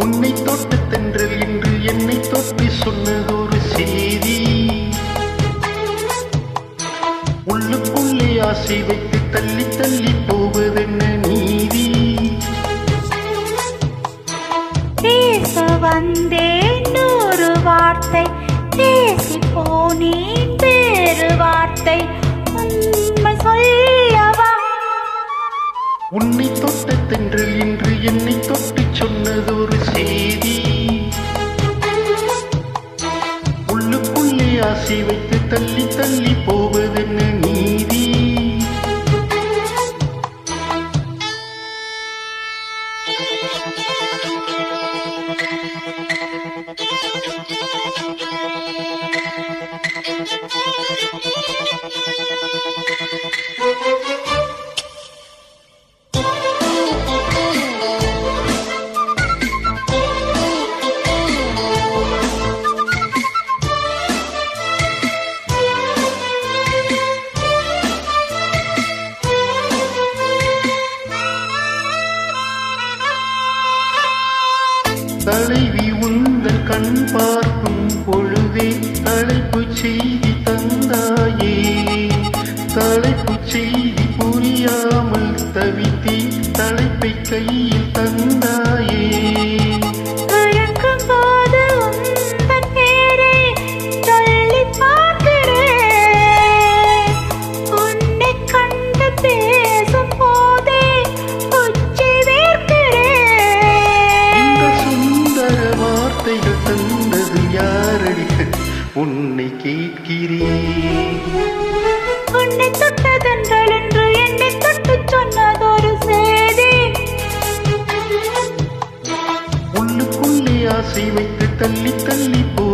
உன்னை தொட்டு தென்றல் என்று என்னை தொட்டி சொன்னது ஒரு செய்தி. உள்ளுக்குள்ளே ஆசை வைத்து தள்ளி தள்ளி போ தென்றல் இன்று என்னை தொட்டு ஒரு செய்தி. உள்ளுக்குள்ளே ஆசை வைத்து தள்ளி தள்ளி கண் பார்க்கும் பொழுதே தலைப்பு செய்தி தந்தாயே. தலைப்பு செய்தி புரியாமல் தவித்தே தலைப்பை கையில் தந்தாயே. இருக்கும் கேட்கிறேன் உன்னை தொட்டதென்றல் என்று என்னை தொட்டு சொன்னதொரு செய்தி. உள்ளுக்குள்ளே ஆசை வைத்து தள்ளி தள்ளி போவதென்ன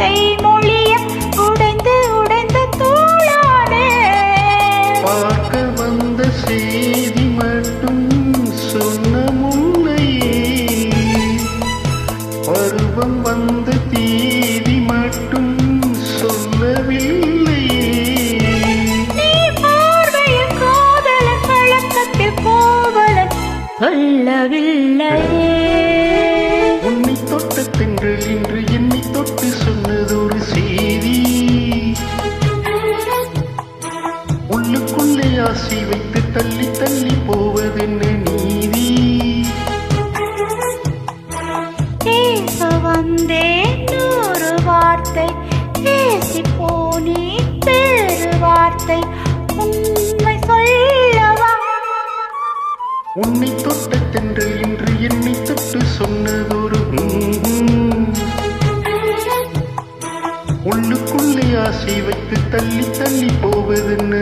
வார்த்தை மொழிய உடைந்து உடைந்து தூளானே பார்க்க வந்த செய்தி மட்டும் சொன்ன முன்னையே பருவம் வந்த தேதி மட்டும் சொல்லவில்லையே நீ ஆசை வைத்து தள்ளி தள்ளி போவதென்ன நீதி பேச வந்தேன் நூறு வார்த்தை பேசி போனேன் வேறு வார்த்தை உண்மை சொல்லவா உன்னை தொட்ட தென்றல் இன்று என்னை தொட்டு சொன்னதொரு. உள்ளுக்குள்ளே ஆசை வைத்து தள்ளி தள்ளி போவதென்ன